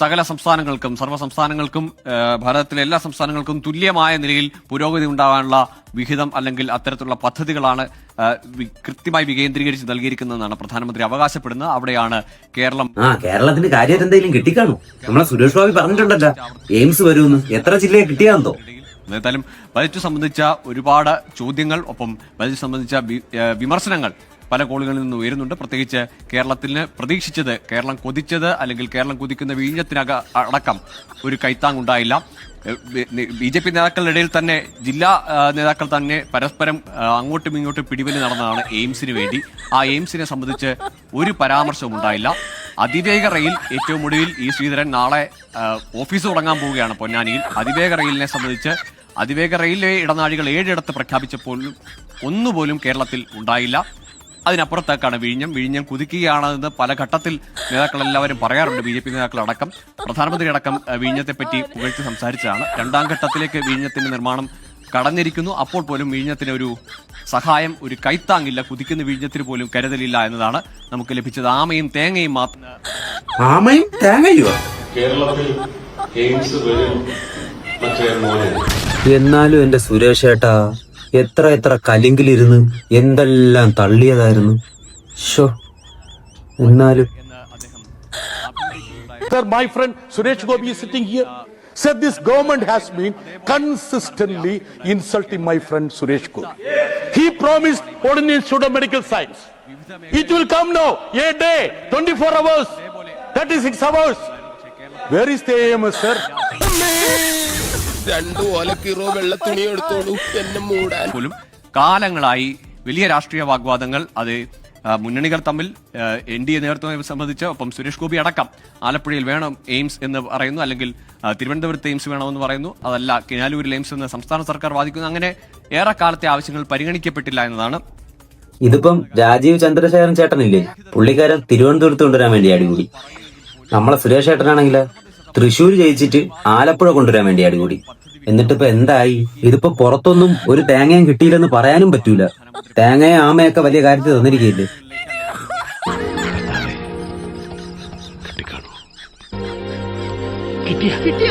സകല സംസ്ഥാനങ്ങൾക്കും സർവ സംസ്ഥാനങ്ങൾക്കും ഭാരതത്തിലെ എല്ലാ സംസ്ഥാനങ്ങൾക്കും തുല്യമായ നിലയിൽ പുരോഗതി ഉണ്ടാകാനുള്ള വിഹിതം അല്ലെങ്കിൽ അത്തരത്തിലുള്ള പദ്ധതികളാണ് കൃത്യമായി വികേന്ദ്രീകരിച്ച് നൽകിയിരിക്കുന്നതെന്നാണ് പ്രധാനമന്ത്രി അവകാശപ്പെടുന്നത്. അവിടെയാണ് കേരളം ആ കേരളത്തിന്റെ കാര്യമായിട്ട് എന്തെങ്കിലും കിട്ടിക്കാണോ? നമ്മളെ സുരേഷ് ബാബി പറഞ്ഞിട്ടുണ്ടല്ലോ. എയിംസ് വരുമെന്ന്. എത്ര ജില്ലയെ കിട്ടിയാന്തോ എന്തായാലും ബജറ്റ് സംബന്ധിച്ച ഒരുപാട് ചോദ്യങ്ങൾ ഒപ്പം ബജറ്റ് സംബന്ധിച്ച വിമർശനങ്ങൾ പല കോളുകളിൽ നിന്ന് ഉയരുന്നുണ്ട്. പ്രത്യേകിച്ച് കേരളത്തിന് പ്രതീക്ഷിച്ചത് കേരളം കൊതിച്ചത് അല്ലെങ്കിൽ കേരളം കൊതിക്കുന്ന വീഞ്ഞത്തിനക അടക്കം ഒരു കൈത്താങ്ങുണ്ടായില്ല ബി ജെ പി നേതാക്കളുടെ ഇടയിൽ തന്നെ ജില്ലാ നേതാക്കൾ തന്നെ പരസ്പരം അങ്ങോട്ടും ഇങ്ങോട്ടും പിടിവലി നടന്നതാണ് എയിംസിന് വേണ്ടി. ആ എയിംസിനെ സംബന്ധിച്ച് ഒരു പരാമർശവും ഉണ്ടായില്ല. അതിവേഗ റെയിൽ ഏറ്റവും ഒടുവിൽ ഈ ശ്രീധരൻ നാളെ ഓഫീസ് തുടങ്ങാൻ പോവുകയാണ് പൊന്നാനിയിൽ. അതിവേഗ റെയിലിനെ സംബന്ധിച്ച് അതിവേഗ റെയിൽവേ ഇടനാഴികൾ ഏഴിടത്ത് പ്രഖ്യാപിച്ചപ്പോഴും ഒന്നുപോലും കേരളത്തിൽ ഉണ്ടായില്ല. അതിനപ്പുറത്തേക്കാണ് വിഴിഞ്ഞം. വിഴിഞ്ഞം കുതിക്കുകയാണെന്ന് പല ഘട്ടത്തിൽ നേതാക്കൾ എല്ലാവരും പറയാറുണ്ട്. ബി ജെ പി നേതാക്കളടക്കം. പ്രധാനമന്ത്രി അടക്കം വിഴിഞ്ഞത്തെ പറ്റി പുകഴ്ത്തി സംസാരിച്ചതാണ്. രണ്ടാം ഘട്ടത്തിലേക്ക് വിഴിഞ്ഞത്തിന്റെ നിർമ്മാണം കടന്നിരിക്കുന്നു. അപ്പോൾ പോലും വിഴിഞ്ഞത്തിന് ഒരു സഹായം ഒരു കൈത്താങ്ങില്ല. കുതിക്കുന്ന വിഴിഞ്ഞത്തിന് പോലും കരുതലില്ല എന്നതാണ് നമുക്ക് ലഭിച്ചത്. ആമയും തേങ്ങയും മാത്രം ആമയും തേങ്ങയോ? കേരളത്തിൽ എയിംസ് വരും എന്നാലും എന്റെ സുരേഷ് ഏട്ടാ എത്ര എത്ര കലിങ്കിലിരുന്ന് എന്തെല്ലാം തള്ളിയതായിരുന്നു. ഷോ എന്നാലും. My friend Suresh Gopi sitting here sir this government has been consistently insulting my friend Suresh Gopi he promise ordination of medical science it will come no a day twenty four hours thirty six hours where is the രണ്ടു ഓലക്കീറോ വെള്ള തുണി എടുത്തോളൂ. എന്നെ മൂടാൻ. പോലും കാലങ്ങളായി വലിയ രാഷ്ട്രീയ വാഗ്വാദങ്ങൾ അത് മുന്നണികൾ തമ്മിൽ എൻ ഡി എ നേതൃത്വം സംബന്ധിച്ച് ഒപ്പം സുരേഷ് ഗോപി അടക്കം ആലപ്പുഴയിൽ വേണം എയിംസ് എന്ന് പറയുന്നു അല്ലെങ്കിൽ തിരുവനന്തപുരത്ത് എയിംസ് വേണമെന്ന് പറയുന്നു. അതല്ല കിനാലൂരിൽ എയിംസ് എന്ന് സംസ്ഥാന സർക്കാർ വാദിക്കുന്നു. അങ്ങനെ ഏറെ കാലത്തെ ആവശ്യങ്ങൾ പരിഗണിക്കപ്പെട്ടില്ല എന്നതാണ്. ഇതിപ്പം രാജീവ് ചന്ദ്രശേഖരൻ ചേട്ടനില്ലേ? പുള്ളിക്കാരൻ തിരുവനന്തപുരത്ത് കൊണ്ടുവരാൻ വേണ്ടി അടികൂടി. നമ്മളെ സുരേഷ് ചേട്ടനാണെങ്കിൽ തൃശ്ശൂർ ജയിച്ചിട്ട് ആലപ്പുഴ കൊണ്ടുവരാൻ വേണ്ടി അടികൂടി. എന്നിട്ടിപ്പോ എന്തായി? ഇതിപ്പോ പുറത്തൊന്നും ഒരു തേങ്ങയും കിട്ടിയില്ലെന്ന് പറയാനും പറ്റൂല. തേങ്ങയും ആമയൊക്കെ വലിയ കാര്യത്തിൽ തന്നിരിക്കയില്ലേ കിട്ടിയ.